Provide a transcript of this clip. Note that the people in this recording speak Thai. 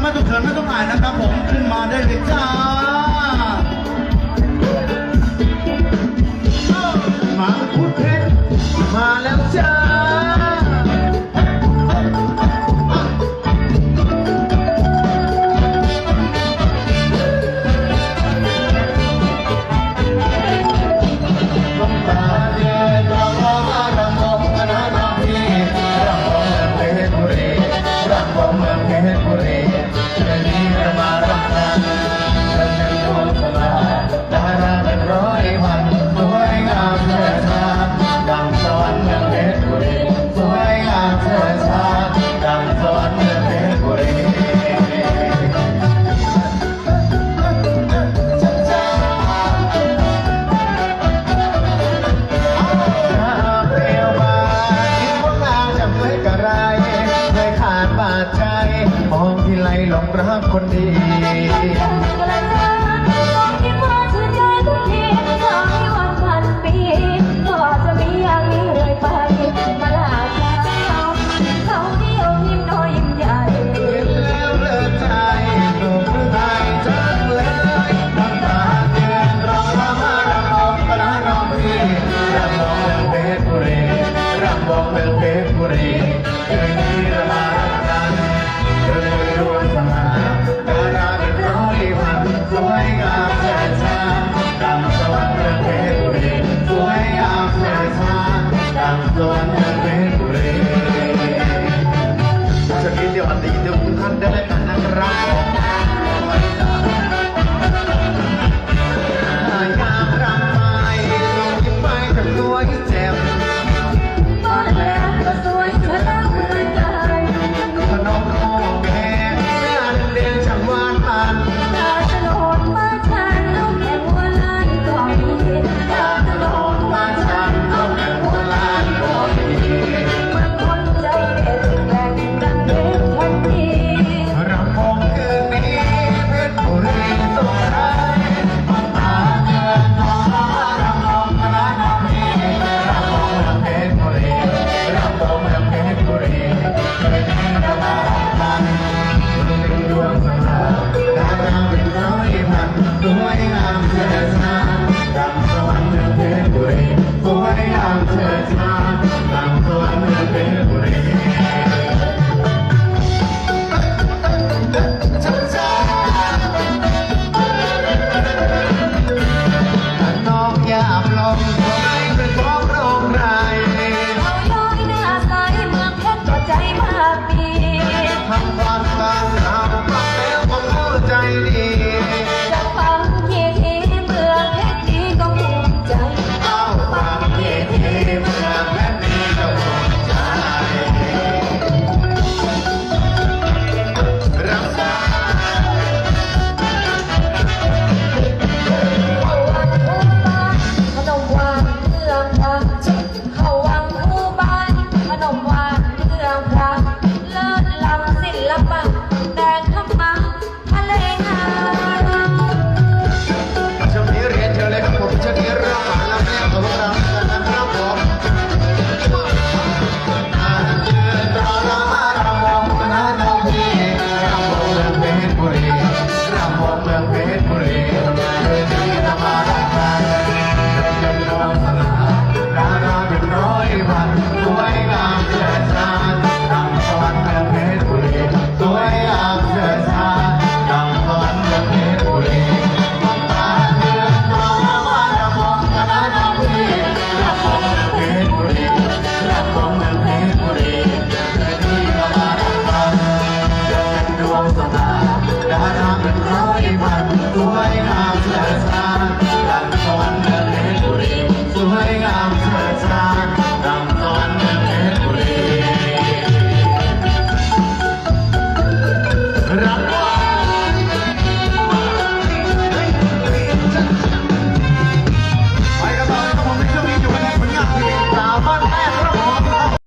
ไม่ต้องเขินไม่ต้องอายนะครับผมขึ้นมาได้เลยจ้า มาพุทเพชรมาแล้วจ้า Thank you. Rafa, สวยงามชาชาดังคอนเดินบุรีสวยงาม